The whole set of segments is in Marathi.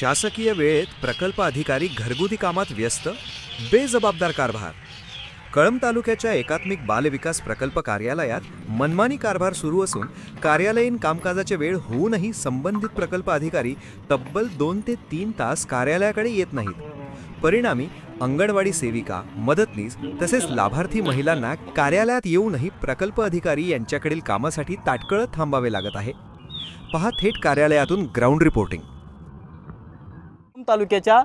शासकीय वेळेत प्रकल्प अधिकारी घरगुती कामात व्यस्त बेजबाबदार कारभार. कळंब तालुक्याच्या एकात्मिक बालविकास प्रकल्प कार्यालयात मनमानी कारभार सुरू असून कार्यालयीन कामकाजाचे वेळ होऊनही संबंधित प्रकल्प अधिकारी तब्बल दोन ते तीन तास कार्यालयाकडे येत नाहीत. परिणामी अंगणवाडी सेविका मदतनीस तसेच लाभार्थी महिलांना कार्यालयात येऊनही प्रकल्प अधिकारी यांच्याकडील कामासाठी ताटकळत थांबावे लागत आहे. पहा थेट कार्यालयातून ग्राउंड रिपोर्टिंग. तालुक्याच्या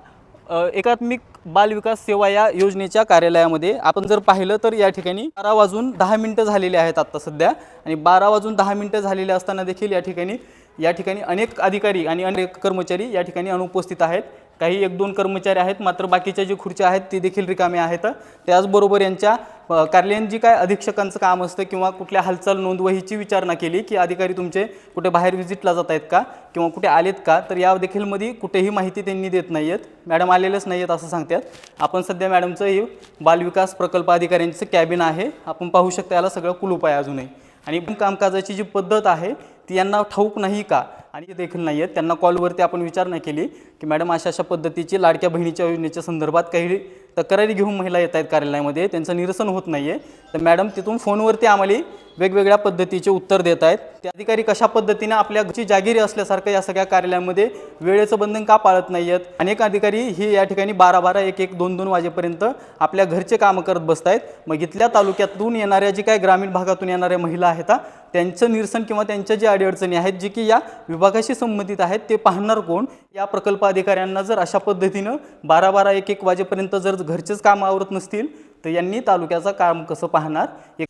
एकात्मिक बालविकास सेवा या योजनेच्या कार्यालयामध्ये आपण जर पाहिलं तर या ठिकाणी बारा वाजून दहा मिनटं झालेली आहेत आत्ता सध्या आणि बारा वाजून दहा मिनटं झालेले असताना देखील या ठिकाणी या ठिकाणी अनेक अधिकारी आणि अनेक कर्मचारी या ठिकाणी अनुपस्थित आहेत. काही एक दोन कर्मचारी आहेत मात्र बाकीच्या जे खुर्च्या आहेत ती देखील रिकामे आहेत. त्याचबरोबर यांच्या कार्यालयीन जी काय अधीक्षकांचं काम असतं किंवा कुठल्या हालचाल नोंदवहीची विचारणा केली की अधिकारी तुमचे कुठे बाहेर व्हिजिटला जात आहेत का किंवा कुठे आलेत का तर या देखीलमध्ये कुठेही माहिती त्यांनी देत नाही आहेत मॅडम आलेलेच नाही आहेत असं सांगतात. आपण सध्या मॅडमचं हे बालविकास प्रकल्प अधिकाऱ्यांचं कॅबिन आहे. आपण पाहू शकता याला सगळं कुलूप आहे अजूनही. आणि कामकाजाची जी पद्धत आहे ती यांना ठाऊक नाही का? आणि ते देखील नाही आहेत त्यांना कॉलवरती आपण विचारणा केली की मॅडम अशा अशा पद्धतीची लाडक्या बहिणीच्या योजनेच्या संदर्भात काही तक्रारी घेऊन महिला येत आहेत कार्यालयामध्ये त्यांचं निरसन होत नाही आहे तर मॅडम तिथून फोनवरती आम्हाला वेगवेगळ्या पद्धतीचे उत्तर देत आहेत. ते अधिकारी कशा पद्धतीने आपल्या घरची जागिरी असल्यासारखं या सगळ्या कार्यालयामध्ये वेळेचं बंधन का पाळत नाही आहेत अनेक अधिकारी ही या ठिकाणी बारा बारा एक एक दोन दोन वाजेपर्यंत आपल्या घरचे कामं करत बसत आहेत मग इथल्या तालुक्यातून येणाऱ्या जी काय ग्रामीण भागातून येणाऱ्या महिला आहेत त्यांचं निरसन किंवा त्यांच्या ज्या अडीअडचणी आहेत जे की या विभागाशी संबंधित आहेत ते पाहणार कोण? या प्रकल्प अधिकाऱ्यांना जर अशा पद्धतीनं बारा बारा एक एक वाजेपर्यंत जर घरचेच काम आवरत नसतील तर यांनी तालुक्याचं काम कसं पाहणार? एक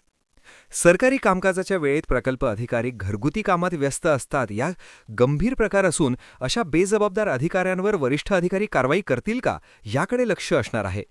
सरकारी कामकाजाच्या वेळेत प्रकल्प अधिकारी घरगुती कामात व्यस्त असतात. या गंभीर प्रकार असून अशा बेजबाबदार अधिकाऱ्यांवर वरिष्ठ अधिकारी कारवाई करतील का? याकडे लक्ष असणार आहे.